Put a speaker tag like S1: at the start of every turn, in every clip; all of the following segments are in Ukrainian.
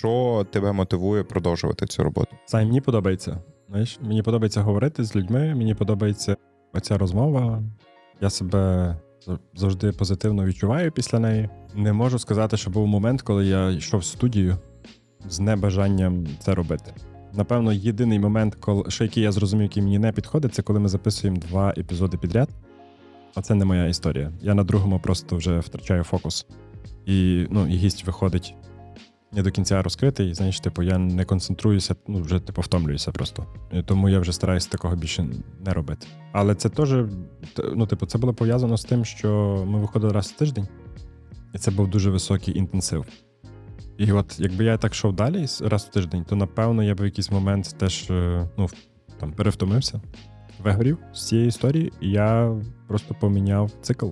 S1: Що тебе мотивує продовжувати цю роботу?
S2: Сай, мені подобається. Знаєш, мені подобається говорити з людьми, мені подобається оця розмова. Я себе завжди позитивно відчуваю після неї. Не можу сказати, що був момент, коли я йшов в студію з небажанням це робити. Напевно, єдиний момент, коли що який я зрозумів, який мені не підходить, це коли ми записуємо два епізоди підряд. А це не моя історія. Я на другому просто вже втрачаю фокус. І, ну, і гість виходить не до кінця розкритий. Знаєш, типу, я не концентруюся, ну вже типу втомлююся просто. Тому я вже стараюся такого більше не робити. Але це теж, ну, типу, це було пов'язано з тим, що ми виходили раз в тиждень, і це був дуже високий інтенсив. І от якби я так йшов далі раз в тиждень, то напевно я б в якийсь момент теж е, ну, там, перевтомився, вигорів з цієї історії, і я просто поміняв цикл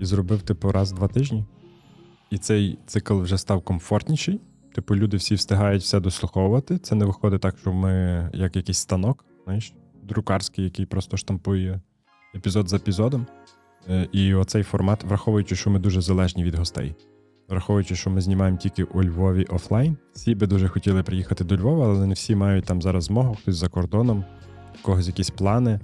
S2: і зробив, типу, раз в два тижні. І цей цикл вже став комфортніший. Типу, люди всі встигають все дослуховувати. Це не виходить так, що ми як якийсь станок, знаєш, друкарський, який просто штампує епізод за епізодом. Е, І оцей формат, враховуючи, що ми дуже залежні від гостей. Враховуючи, що ми знімаємо тільки у Львові офлайн, всі би дуже хотіли приїхати до Львова, але не всі мають там зараз змогу, хтось за кордоном, в когось якісь плани.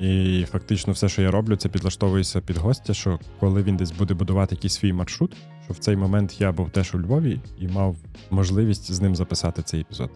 S2: І фактично все, що я роблю, це підлаштовуюся під гостя, що коли він десь буде будувати якийсь свій маршрут, що в цей момент я був теж у Львові і мав можливість з ним записати цей епізод.